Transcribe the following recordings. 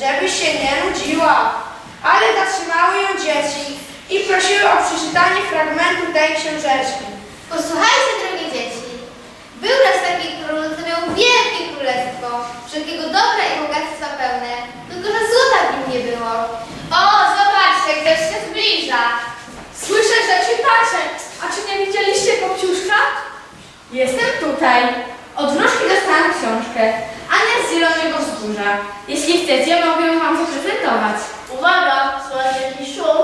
żeby się nie nudziła. Ale zatrzymały ją dzieci i prosiły o przeczytanie fragmentu tej książeczki. Posłuchajcie, drogie dzieci. Był raz taki król, co miał wielkie królestwo, wszelkiego dobra i bogactwa pełne, tylko że złota w nim nie było. O, zobaczcie, ktoś się zbliża. Słyszę, że czytacie. A czy nie widzieliście Kopciuszka? Jestem tutaj. Od wróżki dostałam książkę. Jeśli chcecie, mogę wam zaprezentować. Uwaga, słychać jakiś szum.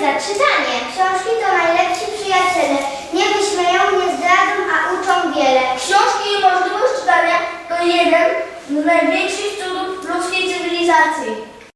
za czytanie. Książki to najlepsi przyjaciele. Nie wyśmieją, nie zdradzą, a uczą wiele. Książki i możliwość czytania to jeden z największych cudów ludzkiej cywilizacji.